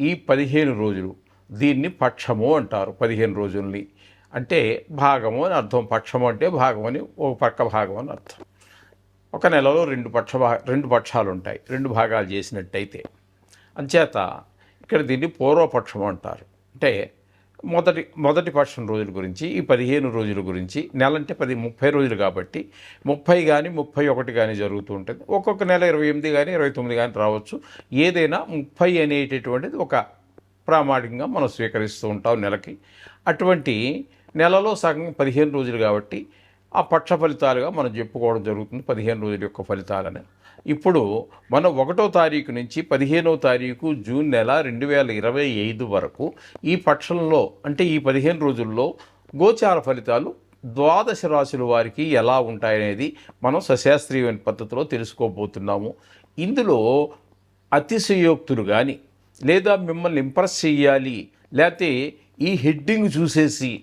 ఈ పదిహేను రోజులు దీన్ని పక్షము అంటారు పదిహేను రోజుల్ని. అంటే భాగము అని అర్థం పక్షము అంటే భాగం అని ఒక పక్క భాగం అని అర్థం. ఒక నెలలో రెండు పక్ష భా- రెండు పక్షాలు ఉంటాయి రెండు భాగాలు చేసినట్టయితే. అంచేత ఇక్కడ దీన్ని పూర్వపక్షము అంటారు. అంటే మొదటి మొదటి పక్షం రోజుల గురించి ఈ పదిహేను రోజుల గురించి నెలంటే పది ముప్పై రోజులు కాబట్టి ముప్పై కానీ ముప్పై ఒకటి కానీ జరుగుతూ ఉంటుంది. ఒక్కొక్క నెల ఇరవై ఎనిమిది కానీ ఇరవై తొమ్మిది కానీ రావచ్చు. ఏదైనా ముప్పై అనేటటువంటిది ఒక ప్రామాణికంగా మనం స్వీకరిస్తూ ఉంటాం నెలకి. అటువంటి నెలలో సగం పదిహేను రోజులు కాబట్టి ఆ పక్ష ఫలితాలుగా మనం చెప్పుకోవడం జరుగుతుంది పదిహేను రోజుల యొక్క ఫలితాలని. ఇప్పుడు మనం ఒకటో తారీఖు నుంచి పదిహేనో తారీఖు జూన్ నెల రెండు వేల ఇరవై ఐదు వరకు ఈ పక్షంలో అంటే ఈ పదిహేను రోజుల్లో గోచార ఫలితాలు ద్వాదశ రాశుల వారికి ఎలా ఉంటాయనేది మనం సశాస్త్రీయమైన పద్ధతిలో తెలుసుకోబోతున్నాము. ఇందులో అతిశయోక్తులు కానీ లేదా మిమ్మల్ని ఇంప్రెస్ చేయాలి లేకపోతే ఈ హెడ్డింగ్ చూసేసి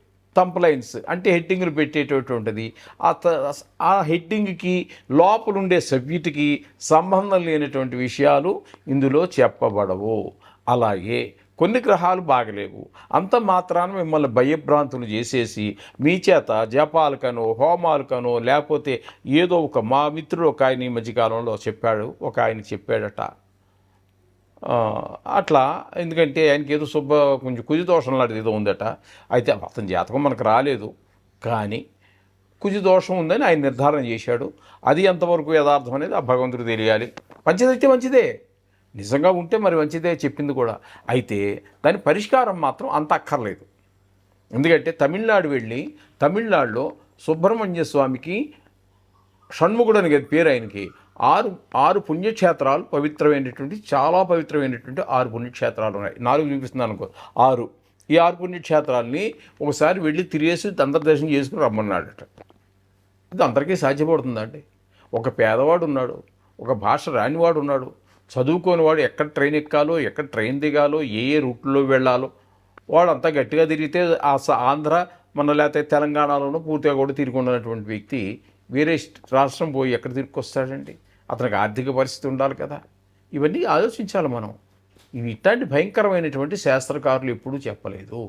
తంప్లైన్స్ అంటే హెడ్డింగ్లు పెట్టేటటువంటిది ఆ త- ఆ హెడ్డింగ్కి లోపలుండే సబ్జెక్టుకి సంబంధం లేనటువంటి విషయాలు ఇందులో చెప్పబడవు. అలాగే కొన్ని గ్రహాలు బాగలేవు. అంత మాత్రాన మిమ్మల్ని భయభ్రాంతులు చేసేసి మీ చేత జపాలకనో హోమాలకనో లేకపోతే ఏదో ఒక మా మిత్రుడు ఒక ఆయన ఈ మధ్యకాలంలో చెప్పాడు ఒక ఆయన చెప్పాడట. అట్లా ఎందుకంటే ఆయనకి ఏదో శుభ కొంచెం కుజి దోషం లాంటిది ఏదో ఉందట. అయితే అతని జాతకం మనకు రాలేదు. కానీ కుజి దోషం ఉందని ఆయన నిర్ధారణ చేశాడు. అది ఎంతవరకు యథార్థం అనేది ఆ భగవంతుడు తెలియాలి. మంచిదైతే మంచిదే. నిజంగా ఉంటే మరి మంచిదే చెప్పింది కూడా. అయితే దాని పరిష్కారం మాత్రం అంత అక్కర్లేదు. ఎందుకంటే తమిళనాడు వెళ్ళి తమిళనాడులో సుబ్రహ్మణ్య స్వామికి షణ్ముఖుడు అని కదా పేరు ఆయనకి. ఆరు ఆరు పుణ్యక్షేత్రాలు పవిత్రమైనటువంటి చాలా పవిత్రమైనటువంటి ఆరు పుణ్యక్షేత్రాలు ఉన్నాయి. నాలుగు చూపిస్తున్నాను అనుకో. ఆరు. ఈ ఆరు పుణ్యక్షేత్రాలని ఒకసారి వెళ్ళి తిరిగేసి అంతర్దర్శనం చేసుకుని రమ్మన్నాడట. ఇది అందరికీ సాధ్యపడుతుందండి ఒక పేదవాడు ఉన్నాడు ఒక భాష రానివాడు ఉన్నాడు చదువుకోనివాడు ఎక్కడ ట్రైన్ ఎక్కాలో ఎక్కడ ట్రైన్ దిగాలో ఏ ఏ రూట్లో వెళ్ళాలో వాడు అంతా గట్టిగా తిరిగితే ఆ ఆంధ్ర మన లేకపోతే తెలంగాణలోనూ పూర్తిగా కూడా తిరిగి ఉన్నటువంటి వ్యక్తి వేరే రాష్ట్రం పోయి ఎక్కడ తిరిగి అతనికి ఆర్థిక పరిస్థితి ఉండాలి కదా. ఇవన్నీ ఆలోచించాలి మనం. ఇవి ఇట్లాంటి భయంకరమైనటువంటి శాస్త్రకారులు ఎప్పుడూ చెప్పలేదు.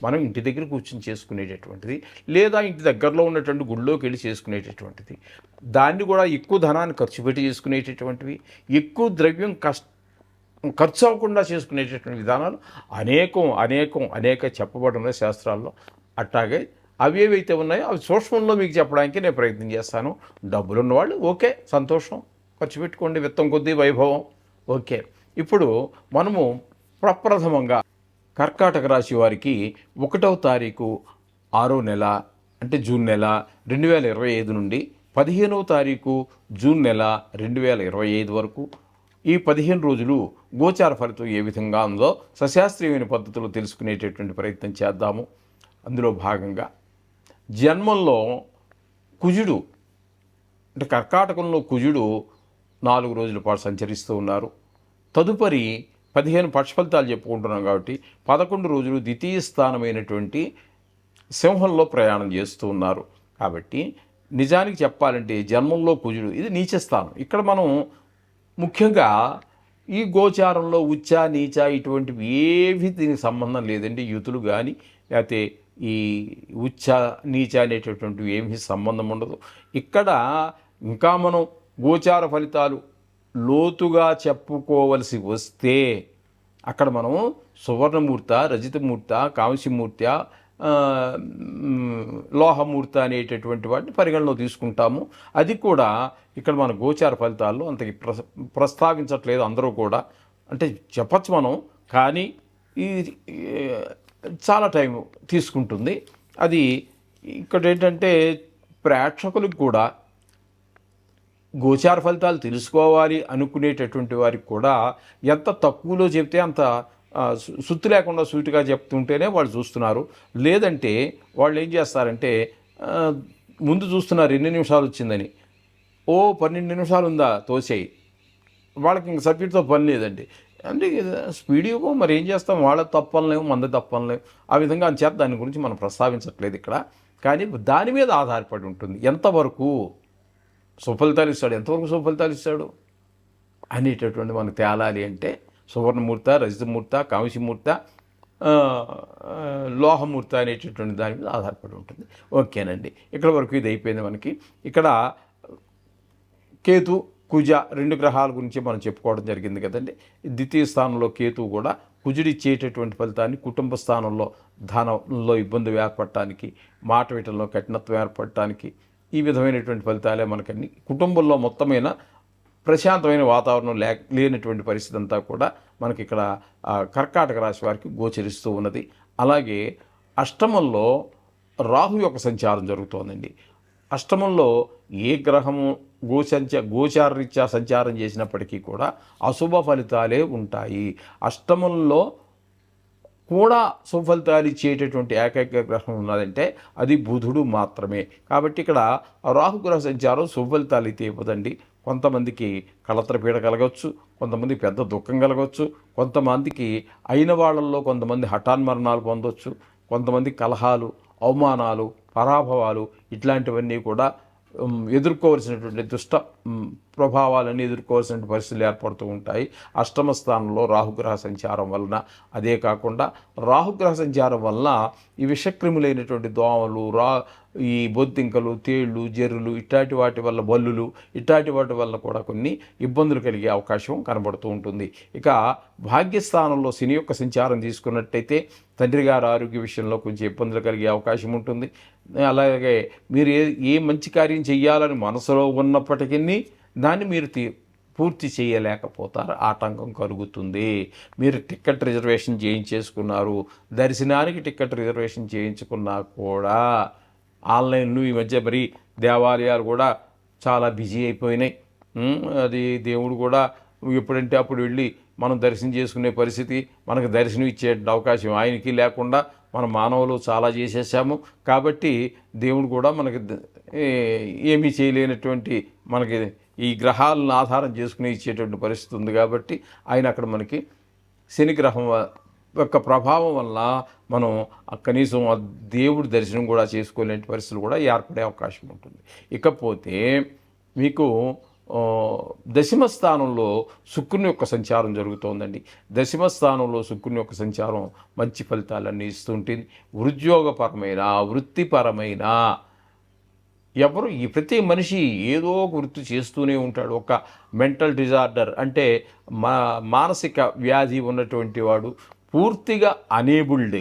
మనం ఇంటి దగ్గర కూర్చొని చేసుకునేటటువంటిది లేదా ఇంటి దగ్గరలో ఉన్నటువంటి గుళ్ళోకి వెళ్ళి చేసుకునేటటువంటిది. దాన్ని కూడా ఎక్కువ ధనాన్ని ఖర్చు పెట్టి చేసుకునేటటువంటివి ఎక్కువ ద్రవ్యం కష్ట ఖర్చు అవ్వకుండా చేసుకునేటటువంటి విధానాలు అనేకం అనేకం అనేక చెప్పబడిన శాస్త్రాల్లో అట్లాగే అవి ఏవైతే ఉన్నాయో అవి సూక్ష్మంలో మీకు చెప్పడానికి నేను ప్రయత్నం చేస్తాను. డబ్బులు ఉన్నవాళ్ళు ఓకే సంతోషం. ఖర్చు పెట్టుకోండి విత్తం కొద్దీ వైభవం. ఓకే. ఇప్పుడు మనము ప్రప్రథమంగా కర్కాటక రాశి వారికి ఒకటవ తారీఖు ఆరో నెల అంటే జూన్ నెల రెండు వేల ఇరవై ఐదు నుండి పదిహేనవ తారీఖు జూన్ నెల రెండు వేల ఇరవై ఐదు వరకు. ఈ పదిహేను రోజులు గోచార ఫలితం ఏ విధంగా ఉందో సశాస్త్రీయమైన పద్ధతిలో తెలుసుకునేటటువంటి ప్రయత్నం చేద్దాము. అందులో భాగంగా జన్మంలో కుజుడు అంటే కర్కాటకంలో కుజుడు నాలుగు రోజుల పాటు సంచరిస్తూ ఉన్నారు. తదుపరి పదిహేను పక్ష ఫలితాలు చెప్పుకుంటున్నాం కాబట్టి పదకొండు రోజులు ద్వితీయ స్థానమైనటువంటి సింహంలో ప్రయాణం చేస్తూ ఉన్నారు. కాబట్టి నిజానికి చెప్పాలంటే జన్మంలో కుజుడు ఇది నీచ స్థానం. ఇక్కడ మనం ముఖ్యంగా ఈ గోచారంలో ఉచ్చ నీచ ఇటువంటివి ఏవి దీనికి సంబంధం లేదండి. యూతులు కానీ లేకపోతే ఈ ఉచ్చ నీచ అనేటటువంటివి ఏమీ సంబంధం ఉండదు. ఇక్కడ ఇంకా మనం గోచార ఫలితాలు లోతుగా చెప్పుకోవలసి వస్తే అక్కడ మనం సువర్ణమూర్త రజితమూర్త కాంస్యమూర్త లోహమూర్త అనేటటువంటి వాటిని పరిగణలో తీసుకుంటాము. అది కూడా ఇక్కడ మన గోచార ఫలితాల్లో అంత ప్ర ప్రస్తావించట్లేదు అందరూ కూడా. అంటే చెప్పచ్చు మనం కానీ ఈ చాలా టైం తీసుకుంటుంది. అది ఇక్కడ ఏంటంటే ప్రేక్షకులకు కూడా గోచార ఫలితాలు తెలుసుకోవాలి అనుకునేటటువంటి వారికి కూడా ఎంత తక్కువలో చెప్తే అంత సుత్తు సుత్తి లేకుండా సూటిగా చెప్తుంటేనే వాళ్ళు చూస్తున్నారు. లేదంటే వాళ్ళు ఏం చేస్తారంటే ముందు చూస్తున్నారు ఎన్ని నిమిషాలు వచ్చిందని ఓ పన్నెండు నిమిషాలు ఉందా తోసేయి. వాళ్ళకి ఇంక సబ్జెక్ట్తో పని లేదండి. అంటే స్పీడ్గా మరి ఏం చేస్తాం? వాళ్ళ తప్పనలేము మంద తప్పనలేము ఆ విధంగా అని చేత దాని గురించి మనం ప్రస్తావించట్లేదు ఇక్కడ. కానీ దాని మీద ఆధారపడి ఉంటుంది. ఎంతవరకు సుఫలితాలు ఇస్తాడు. ఎంతవరకు సుఫలితాలు ఇస్తాడు? అనేటటువంటి మనకు తేలాలి అంటే సువర్ణమూర్త రజతమూర్త కాంసిమూర్త లోహమూర్త అనేటటువంటి దాని మీద ఆధారపడి ఉంటుంది. ఓకేనండి. ఇక్కడ వరకు ఇది అయిపోయింది మనకి. ఇక్కడ కేతు కుజ రెండు గ్రహాల గురించి మనం చెప్పుకోవడం జరిగింది కదండి. ద్వితీయ స్థానంలో కేతు కూడా కుజుడిచ్చేటటువంటి ఫలితాన్ని కుటుంబ స్థానంలో ధనంలో ఇబ్బంది ఏర్పడటానికి మాట వీటంలో కఠినత్వం ఏర్పడటానికి ఈ విధమైనటువంటి ఫలితాలే మనకన్నీ. కుటుంబంలో మొత్తమైన ప్రశాంతమైన వాతావరణం లే లేనటువంటి పరిస్థితి అంతా కూడా మనకి ఇక్కడ కర్కాటక రాశి వారికి గోచరిస్తూ ఉన్నది. అలాగే అష్టమంలో రాహు యొక్క సంచారం జరుగుతోందండి. అష్టమంలో ఏ గ్రహము గోసంచ గోచారరీత్యా సంచారం చేసినప్పటికీ కూడా అశుభ ఫలితాలే ఉంటాయి. అష్టమంలో కూడా సుఫలితాలు ఇచ్చేటటువంటి ఏకైక గ్రహం ఉన్నదంటే అది బుధుడు మాత్రమే. కాబట్టి ఇక్కడ రాహుగ్రహ సంచారం సుఫలితాలు అయితే ఇవ్వదండి. కొంతమందికి కలత్రపీడ కలగవచ్చు కొంతమంది పెద్ద దుఃఖం కలగవచ్చు కొంతమందికి అయిన వాళ్ళల్లో కొంతమంది హఠాన్మరణాలు పొందొచ్చు కొంతమంది కలహాలు అవమానాలు పరాభవాలు ఇట్లాంటివన్నీ కూడా ఎదుర్కోవలసినటువంటి దుష్ట ఉమ్, ప్రభావాలన్నీ ఎదుర్కోవాల్సిన పరిస్థితులు ఏర్పడుతూ ఉంటాయి. అష్టమ స్థానంలో రాహుగ్రహ సంచారం వలన అదే కాకుండా రాహుగ్రహ సంచారం వలన ఈ విషక్రిములైనటువంటి దోమలు రా ఈ బొద్దింకలు తేళ్ళు జెర్రులు ఇట్లాంటి వాటి వల్ల బల్లులు ఇట్లాంటి వాటి వల్ల కూడా కొన్ని ఇబ్బందులు కలిగే అవకాశం కనబడుతూ ఉంటుంది. ఇక భాగ్యస్థానంలో శని యొక్క సంచారం తీసుకున్నట్టయితే తండ్రి గారు ఆరోగ్య విషయంలో కొంచెం ఇబ్బందులు కలిగే అవకాశం ఉంటుంది. అలాగే మీరు ఏ ఏ మంచి కార్యం చేయాలని మనసులో ఉన్నప్పటికీ దాన్ని మీరు తీ పూర్తి చేయలేకపోతారు. ఆటంకం కలుగుతుంది. మీరు టికెట్ రిజర్వేషన్ చేయించేసుకున్నారు. దర్శనానికి టికెట్ రిజర్వేషన్ చేయించుకున్నా కూడా ఆన్లైన్లు ఈ మధ్య మరి దేవాలయాలు కూడా చాలా బిజీ అయిపోయినాయి. అది దేవుడు కూడా ఎప్పుడంటే అప్పుడు వెళ్ళి మనం దర్శనం చేసుకునే పరిస్థితి మనకు దర్శనం ఇచ్చే అవకాశం ఆయనకి లేకుండా మన మానవులు చాలా చేసేసాము. కాబట్టి దేవుడు కూడా మనకి ఏమీ చేయలేనటువంటి మనకి ఈ గ్రహాలను ఆధారం చేసుకుని ఇచ్చేటువంటి పరిస్థితి ఉంది కాబట్టి ఆయన అక్కడ మనకి శని గ్రహం వ- యొక్క ప్రభావం వల్ల మనం కనీసం ఆ దేవుడి దర్శనం కూడా చేసుకోలేని పరిస్థితులు కూడా ఏర్పడే అవకాశం ఉంటుంది. ఇకపోతే మీకు దశమ స్థానంలో శుక్రుని యొక్క సంచారం జరుగుతోందండి. దశమ స్థానంలో శుక్రుని యొక్క సంచారం మంచి ఫలితాలన్నీ ఇస్తుంటుంది ఉద్యోగపరమైన వృత్తిపరమైన ఎవరు ఈ ప్రతి మనిషి ఏదో ఒక వృత్తి చేస్తూనే ఉంటాడు. ఒక మెంటల్ డిజార్డర్ అంటే మా మానసిక వ్యాధి ఉన్నటువంటి వాడు పూర్తిగా అనేబుల్డ్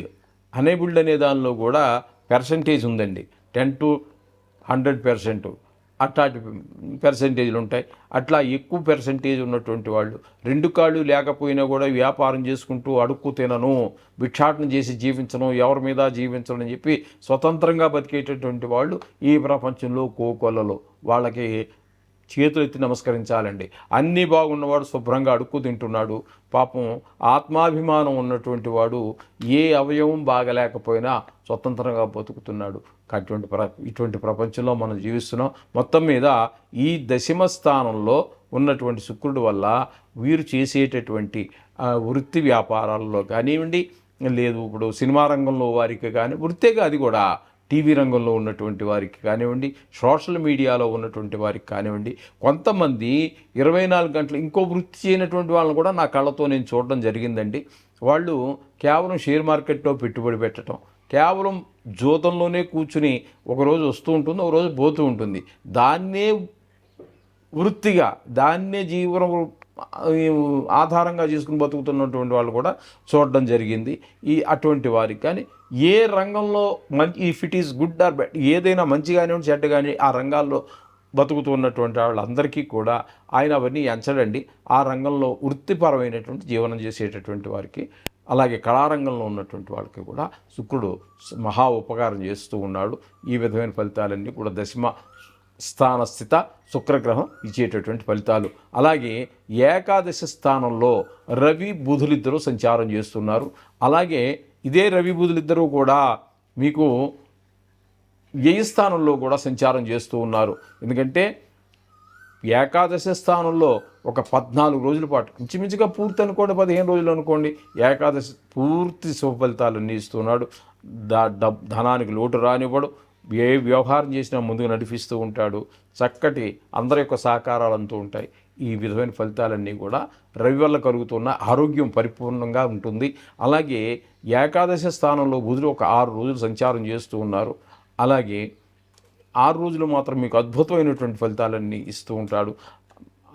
అనేబుల్డ్ అనే దానిలో కూడా పర్సంటేజ్ ఉందండి. Ten to hundred percent. అట్లాంటి పర్సంటేజ్లు ఉంటాయి. అట్లా ఎక్కువ పర్సంటేజ్ ఉన్నటువంటి వాళ్ళు రెండు కాళ్ళు లేకపోయినా కూడా వ్యాపారం చేసుకుంటూ అడుక్కు తినను భిక్షాటన చేసి జీవించను ఎవరి మీద జీవించను అని చెప్పి స్వతంత్రంగా బతికేటటువంటి వాళ్ళు ఈ ప్రపంచంలో కోకొల్లలో. వాళ్ళకి చేతులు ఎత్తి నమస్కరించాలండి. అన్నీ బాగున్నవాడు శుభ్రంగా అడుక్కు తింటున్నాడు. పాపం ఆత్మాభిమానం ఉన్నటువంటి వాడు ఏ అవయవం బాగలేకపోయినా స్వతంత్రంగా బతుకుతున్నాడు. అటువంటి ప్ర ఇటువంటి ప్రపంచంలో మనం జీవిస్తున్నాం. మొత్తం మీద ఈ దశమ స్థానంలో ఉన్నటువంటి శుక్రుడు వల్ల వీరు చేసేటటువంటి వృత్తి వ్యాపారాల్లో కానివ్వండి లేదు ఇప్పుడు సినిమా రంగంలో వారికి కానీ వృత్తిగా అది కూడా టీవీ రంగంలో ఉన్నటువంటి వారికి కానివ్వండి సోషల్ మీడియాలో ఉన్నటువంటి వారికి కానివ్వండి కొంతమంది ఇరవై నాలుగు గంటలు ఇంకో వృత్తి చేయనటువంటి వాళ్ళని కూడా నా కళ్ళతో నేను చూడడం జరిగిందండి. వాళ్ళు కేవలం షేర్ మార్కెట్లో పెట్టుబడి పెట్టడం కేవలం జూతంలోనే కూర్చుని ఒకరోజు వస్తూ ఉంటుంది ఒకరోజు పోతూ ఉంటుంది. దాన్నే వృత్తిగా దాన్నే జీవనం ఆధారంగా చేసుకుని బతుకుతున్నటువంటి వాళ్ళు కూడా చూడడం జరిగింది. ఈ అటువంటి వారికి కానీ ఏ రంగంలో మంచి if it is good or bad ఏదైనా మంచి కానివ్వండి చెడ్డ కానీ ఆ రంగాల్లో బతుకుతున్నటువంటి వాళ్ళందరికీ కూడా ఆయన అవన్నీ ఎంచడండి. ఆ రంగంలో వృత్తిపరమైనటువంటి జీవనం చేసేటటువంటి వారికి అలాగే కళారంగంలో ఉన్నటువంటి వాళ్ళకి కూడా శుక్రుడు మహా ఉపకారం చేస్తూ ఉన్నాడు. ఈ విధమైన ఫలితాలన్నీ కూడా దశమ స్థాన స్థిత శుక్రగ్రహం ఇచ్చేటటువంటి ఫలితాలు. అలాగే ఏకాదశ స్థానంలో రవి బుధులిద్దరూ సంచారం చేస్తున్నారు. అలాగే ఇదే రవి బుధులిద్దరూ కూడా మీకు వ్యయ స్థానంలో కూడా సంచారం చేస్తూ ఉన్నారు. ఎందుకంటే ఏకాదశి స్థానంలో ఒక పద్నాలుగు రోజుల పాటు ఇంచుమించుగా పూర్తి అనుకోండి పదిహేను రోజులు అనుకోండి ఏకాదశి పూర్తి శుభ ఫలితాలన్నీ ఇస్తున్నాడు దా డబ్ ధనానికి లోటు రానివ్వడు ఏ వ్యవహారం చేసినా ముందుకు నడిపిస్తూ ఉంటాడు. చక్కటి అందరి యొక్క సహకారాలు అంతా ఉంటాయి. ఈ విధమైన ఫలితాలన్నీ కూడా రవి వల్ల కలుగుతున్న ఆరోగ్యం పరిపూర్ణంగా ఉంటుంది. అలాగే ఏకాదశి స్థానంలో బుధుడు ఒక ఆరు రోజులు సంచారం చేస్తూ ఉన్నారు. అలాగే ఆరు రోజులు మాత్రం మీకు అద్భుతమైనటువంటి ఫలితాలన్నీ ఇస్తూ ఉంటాడు.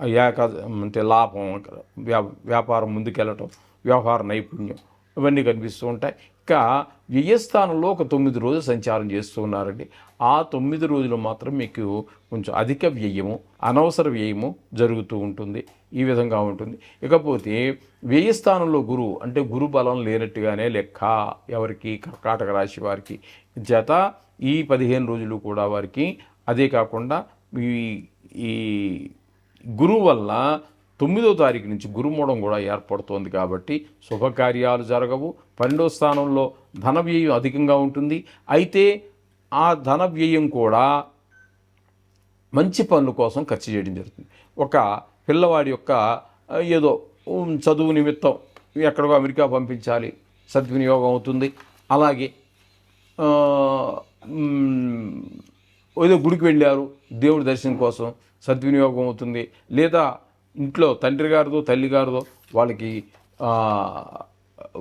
ఏకా అంటే లాభం వ్యా వ్యాపారం ముందుకెళ్ళటం వ్యవహార నైపుణ్యం ఇవన్నీ కనిపిస్తూ ఉంటాయి. ఇంకా వ్యయస్థానంలో ఒక తొమ్మిది రోజులు సంచారం చేస్తూ ఉన్నారండి. ఆ తొమ్మిది రోజులు మాత్రం మీకు కొంచెం అధిక వ్యయము అనవసర వ్యయము జరుగుతూ ఉంటుంది. ఈ విధంగా ఉంటుంది. ఇకపోతే వ్యయస్థానంలో గురువు అంటే గురు బలం లేనట్టుగానే లెక్క ఎవరికి? కర్కాటక రాశి వారికి. జత ఈ పదిహేను రోజులు కూడా వారికి అదే కాకుండా ఈ ఈ గురువు వల్ల తొమ్మిదో తారీఖు నుంచి గురుమూడం కూడా ఏర్పడుతోంది కాబట్టి శుభకార్యాలు జరగవు. పన్నెండో స్థానంలో ధన వ్యయం అధికంగా ఉంటుంది. అయితే ఆ ధన వ్యయం కూడా మంచి పనుల కోసం ఖర్చు చేయడం జరుగుతుంది. ఒక పిల్లవాడి యొక్క ఏదో చదువు నిమిత్తం ఎక్కడికో అమెరికా పంపించాలి. సద్వినియోగం అవుతుంది. అలాగే ఏదో గుడికి వెళ్ళారు దేవుడి దర్శనం కోసం సద్వినియోగం అవుతుంది. లేదా ఇంట్లో తండ్రి గారిదో తల్లి గారిదో వాళ్ళకి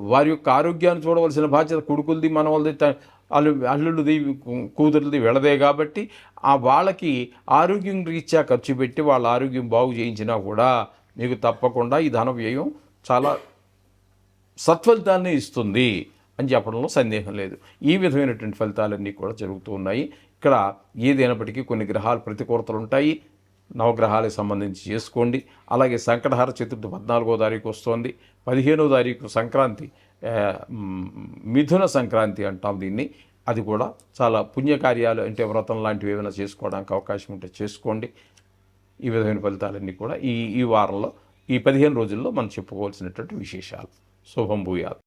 వారి యొక్క ఆరోగ్యాన్ని చూడవలసిన బాధ్యత కొడుకులది మనవలది త- అల్లు అల్లుళ్ళది కూతురుది వెళ్ళదే కాబట్టి ఆ వాళ్ళకి ఆరోగ్యం రీత్యా ఖర్చు పెట్టి వాళ్ళ ఆరోగ్యం బాగు చేయించినా కూడా మీకు తప్పకుండా ఈ ధన వ్యయం చాలా సత్ఫలితాన్ని ఇస్తుంది. అని చెప్పడంలో సందేహం లేదు. ఈ విధమైనటువంటి ఫలితాలన్నీ కూడా జరుగుతూ ఉన్నాయి. ఇక్కడ ఏదైనప్పటికీ కొన్ని గ్రహాలు ప్రతికూలతలు ఉంటాయి. నవగ్రహాలకు సంబంధించి చేసుకోండి. అలాగే సంకటహార చతుర్థి పద్నాలుగో తారీఖు వస్తోంది. పదిహేనో తారీఖు సంక్రాంతి మిథున సంక్రాంతి అంటాం దీన్ని. అది కూడా చాలా పుణ్యకార్యాలు అంటే వ్రతం లాంటివి ఏమైనా చేసుకోవడానికి అవకాశం ఉంటే చేసుకోండి. ఈ విధమైన ఫలితాలన్నీ కూడా ఈ ఈ వారంలో ఈ పదిహేను రోజుల్లో మనం చెప్పుకోవాల్సినటువంటి విశేషాలు. శుభం భూయాలు